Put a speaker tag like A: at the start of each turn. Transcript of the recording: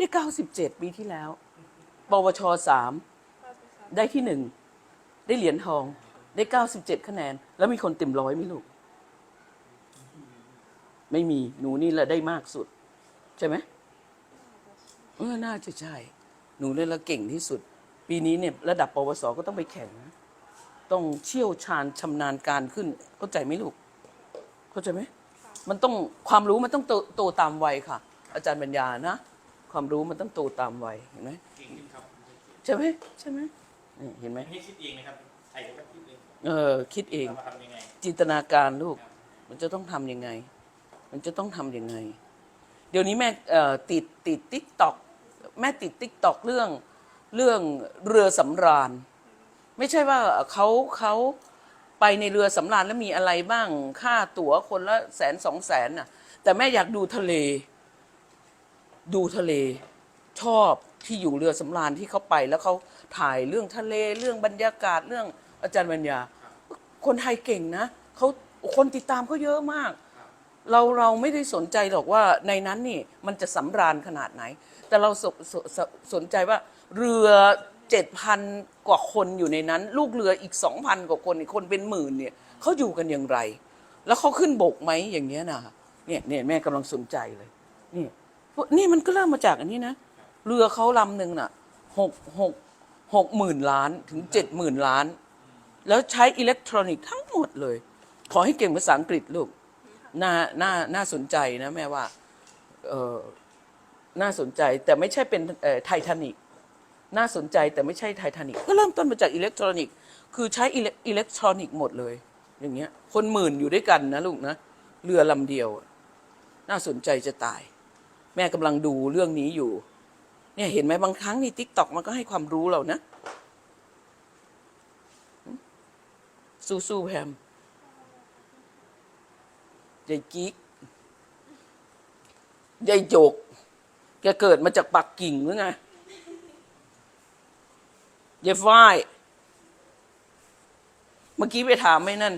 A: ได้เก้าสิบเจ็ดปีที่แล้ว ปวชสามได้ที่หนึ่ง ได้เหรียญทอง ได้เก้าสิบเจ็ดคะแนน แล้วมีคนเต็มร้อยไหมลูก ไม่มีหนูนี่แหละได้มากสุด ใช่ไหมเออน่าจะใช่ หนูเนี่ยละเก่งที่สุด ปีนี้เนี่ยระดับปวสก็ต้องไปแข่งนะต้องเชี่ยวชาญชำนาญการขึ้น เข้าใจไหมลูก เข้าใจไหม มันต้องความรู้มันต้องโตโตตามวัยค่ะ อาจารย์ปัญญานะ ความรู้มันต้องโตตามวัยเห็นไหม
B: เก่งขึ้นครับ
A: ใช่ไหมใช่ไหมนี่เห็นไหม
B: ไม่ให้คิดเองนะครับใส่ก็คิดเอง
A: เออ คิดเอง
B: เรามาทำยังไง
A: จินตนาการลูกมันจะต้องทำยังไง มันจะต้องทำยังไง เดี๋ยวนี้แม่เอ่อติดติดติ๊กตอกแม่ติดติ๊กตอกเรื่องเรื่องเรือสำราญ ไม่ใช่ว่าเขาเขาไปในเรือสำราญแล้วมีอะไรบ้างค่าตั๋วคนละแสนสองแสนน่ะ แต่แม่อยากดูทะเล ดูทะเลชอบที่อยู่เรือสำราญที่เขาไป แล้วเขาถ่ายเรื่องทะเลเรื่องบรรยากาศเรื่องอาจารย์ปัญญา คนไทยเก่งนะเขาคนติดตามเขาเยอะมาก เราเราไม่ได้สนใจหรอกว่าในนั้นนี่มันจะสำราญขนาดไหน แต่เราสสสสนใจว่าเรือเจ็ดพันกว่าคนอยู่ในนั้น ลูกเรืออีกสองพันกว่าคนคนเป็นหมื่นเนี่ยเขาอยู่กันอย่างไร แล้วเขาขึ้นบกไหมอย่างเงี้ยนะเนี่ยเนี่ยแม่กำลังสนใจเลยนี่พวก นี่มันก็เริ่มมาจากอันนี้นะเรือเขาลำหนึ่งน่ะหกหกหกหมื่นล้านถึงเจ็ดหมื่นล้าน แล้วใช้อิเล็กทรอนิกส์ทั้งหมดเลย ขอให้เก่งภาษาอังกฤษลูกน่าน่าน่าสนใจนะแม่ว่าเออน่าสนใจแต่ไม่ใช่เป็นไททานิกน่าสนใจแต่ไม่ใช่ไททานิกก็เริ่มต้นมาจากอิเล็กทรอนิกส์คือใช้อิเล็กอิเล็กทรอนิกส์หมดเลย อย่างเงี้ย คนหมื่นอยู่ด้วยกันนะลูกนะ เรือลำเดียว น่าสนใจจะตาย แม่กำลังดูเรื่องนี้อยู่ เนี่ยเห็นไหมบางครั้งนี่ทิกตอกมันก็ให้ความรู้เรานะ สู้ๆแพมยายกิ๊กยายจก แกเกิดมาจากปักกิ่งหรือไงยายฝ้าย เมื่อกี้ไปถามไม่นั่น